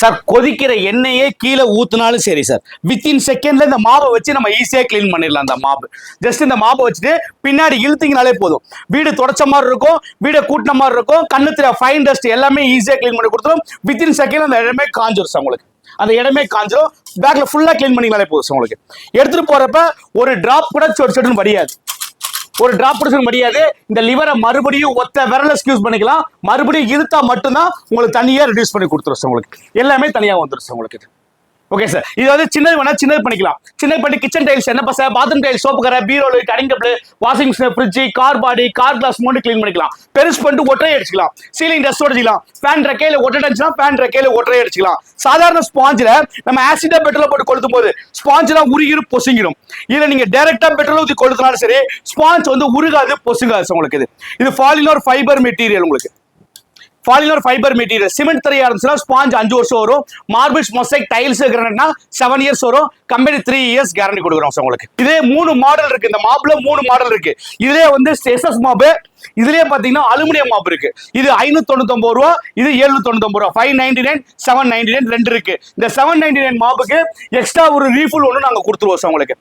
Sir கொதிக்கிற எண்ணெயே கீழே ஊத்துனாலும் சரி சார். வித்தின் செகண்ட்ல இந்த மாவை வச்சு நம்ம ஈஸியாக கிளீன் பண்ணிடலாம் அந்த மாவு. ஜஸ்ட் இந்த மாவை வச்சுட்டு பின்னாடி இழுத்தீங்கனாலே போதும். வீடு தொடச்ச மாதிரி இருக்கும் வீடை கூட்டின மாதிரி இருக்கும் கண்ணுத்துல ஃபைன் டஸ்ட் எல்லாமே ஈஸியாக க்ளீன் பண்ணி கொடுத்துரும். வித்தின் செகண்ட் அந்த இடமே காஞ்சிரும் சார் உங்களுக்கு. அந்த இடமே காஞ்சிரும். பேக்ல ஃபுல்லா க்ளீன் பண்ணிங்கனாலே போதும் சார் உங்களுக்கு. எடுத்துட்டு போறப்ப ஒரு டிராப் கூட சொட்டு சொட்டுன்னு வடியாது. ஒரு டிராப் பிடிச்சிக்க முடியாது. இந்த லிவரை மறுபடியும் ஒத்த விரல யூஸ் பண்ணிக்கலாம். மறுபடியும் இழுத்தா மட்டும்தான் உங்களுக்கு தனியாக ரெடியூஸ் பண்ணி கொடுத்துருச்சு சார் உங்களுக்கு. எல்லாமே தனியாக வந்துருச்சு சார் உங்களுக்கு. இது. ஓகே சார் இது வந்து சின்னது வேணா சின்னது பண்ணிக்கலாம். சின்னது பண்ணி கிச்சன் டைல்ஸ் என்ன பச பாத்ரூம் டைல்ஸ் சோப்பு கரை bureau cutting table washing machine fridge car body car glass மூணு க்ளீன் பண்ணிக்கலாம். பெருசு பண்ணிட்டு ஒற்றையை அடிச்சுக்கலாம். சீலிங் டஸ்ட் ஒடிச்சிக்கலாம் ஃபேன் ரெக்கையில ஒட்டை அடிச்சுக்கலாம் ஃபேன் ரெக்கையில ஒற்றையை அடிச்சுக்கலாம். சாதாரண ஸ்பாஞ்சில் நம்ம ஆசிடா பெட்ரோல் போட்டு கொளுத்தும் போது ஸ்பாஞ்செலாம் உருகிரும் பொசுங்கிடும். இதில் நீங்க டேரெக்டாக பெட்ரோல் ஊற்றி கொளுத்தினாலும் சரி ஸ்பாஞ்ச் வந்து உருகாது பொசுங்காது உங்களுக்கு இது. இது ஒரு ஃபைபர் மெட்டீரியல் உங்களுக்கு. ஃபாலினர் ஃபைபர் மெட்டீரியல் சிமெண்ட் தரையா இருந்துச்சுன்னா ஸ்பாஞ்ச் அஞ்சு வருஷம் வரும். மார்பிள்ஸ் மொசைக் டைல்ஸ் கிரானைட்னா செவன் இயர்ஸ் வரும். கம்பெனி த்ரீ இயர்ஸ் கேரண்டி கொடுக்குறோம் சார் உங்களுக்கு. இதே மூணு மாடல் இருக்கு. இந்த மாப்ல மூணு மாடல் இருக்கு. இதுலயே வந்து எஸ்எஸ் மாப்பு இதுலயே பாத்தீங்கன்னா அலுமினியம் மாப் இருக்கு. இது ஐநூத்தி தொண்ணூத்தொன்பது ரூபா இது எழுநூத்தி தொண்ணூத்தொன்பது ரூபா. Five ninety nine seven ninety nine ரெண்டு இருக்கு. இந்த செவன் நைன்டி நைன் மாப்புக்கு எக்ஸ்ட்ரா ஒரு ரீஃபுல் ஒன்று நாங்க கொடுத்துருவோம் சார் உங்களுக்கு.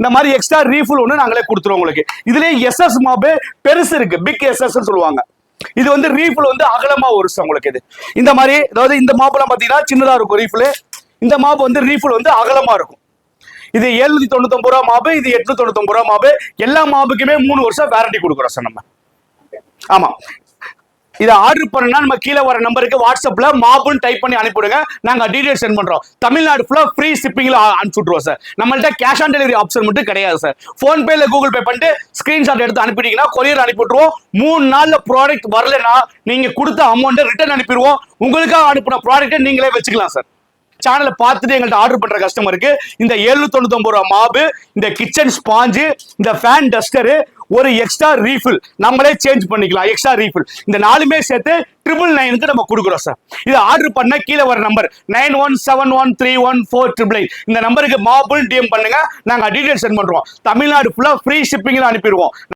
இந்த மாதிரி எக்ஸ்ட்ரா ரீஃபுல் ஒன்று நாங்களே கொடுத்துருவோம் உங்களுக்கு. இதுலயே எஸ்எஸ் மாப்பு பெருசு இருக்கு. பிக் எஸ்எஸ் சொல்லுவாங்க. இது வந்து ரீஃபில் வந்து அகலமா ஒரு உங்களுக்கு இது. இந்த மாதிரி அதாவது இந்த மாப்பெல்லாம் பாத்தீங்கன்னா சின்னதா இருக்கும் ரீஃபில் இந்த மாப்பு வந்து ரீஃபில் வந்து அகலமா இருக்கும். இது எழுநூத்தி தொண்ணூத்தொம்பது ரூபா மாப்பு இது எட்நூத்தி தொண்ணூத்தொம்பது ரூபா மாப்பு எல்லா மாப்புக்குமே மூணு வருஷம் வாரண்டி கொடுக்குறோம் சார் நம்ம. ஆமா. இதை ஆர்டர் பண்ணா நம்ம கீழே வர நம்பருக்கு வாட்ஸ்அப்ல மாப்புன்னு டைப் பண்ணி அனுப்பிவிடுங்க. நாங்க டீடைல்ஸ் சென்ட் பண்றோம். தமிழ்நாடு ஃபுல்லா ஃப்ரீ ஷிப்பிங்ல அனுப்பிச்சு விட்ருவோம் சார் நம்மள்ட்ட கேஷ் ஆன் டெலிவரி ஆப்ஷன் மட்டும் கிடையாது சார் ஃபோன் பேல கூகுள் பே பண்ணிட்டு ஸ்கிரீன்ஷாட் எடுத்து அனுப்பிட்டீங்கன்னா கொரியர் அனுப்பிவிட்டுருவோம். மூணு நாள்ல ப்ராடக்ட் வரலைன்னா நீங்க கொடுத்த அமௌண்ட்டை ரிட்டர்ன் அனுப்பிடுவோம். உங்களுக்காக அனுப்பின ப்ராடக்ட்டை நீங்களே வச்சுக்கலாம் சார் சேனலை பார்த்துட்டு எங்கள்கிட்ட ஆர்டர் பண்ற கஸ்டமருக்கு இந்த ஏழு தொண்ணூத்தொன்பது ரூபா மாவு இந்த கிச்சன் ஸ்பாஞ்சு இந்த ஃபேன் டஸ்டரு ஒரு எக்ஸ்ட்ரா ரீஃபில் நம்மளே சேஞ்ச் பண்ணிக்கலாம். எக்ஸ்ட்ரா ரீஃபில் இந்த நாலுமே சேர்த்து ட்ரிபிள் நைனுக்கு நம்ம கொடுக்குறோம் சார் இது ஆர்டர் பண்ண கீழே வர number nine one seven one three one four triple eight இந்த நம்பருக்கு மாபிள் டிஎம் பண்ணுங்க. நாங்கள் டீடைல்ஸ் சென்ட் பண்றோம். தமிழ்நாடு ஃபுல்லாக ஃப்ரீ ஷிப்பிங்கில் அனுப்பிடுவோம்.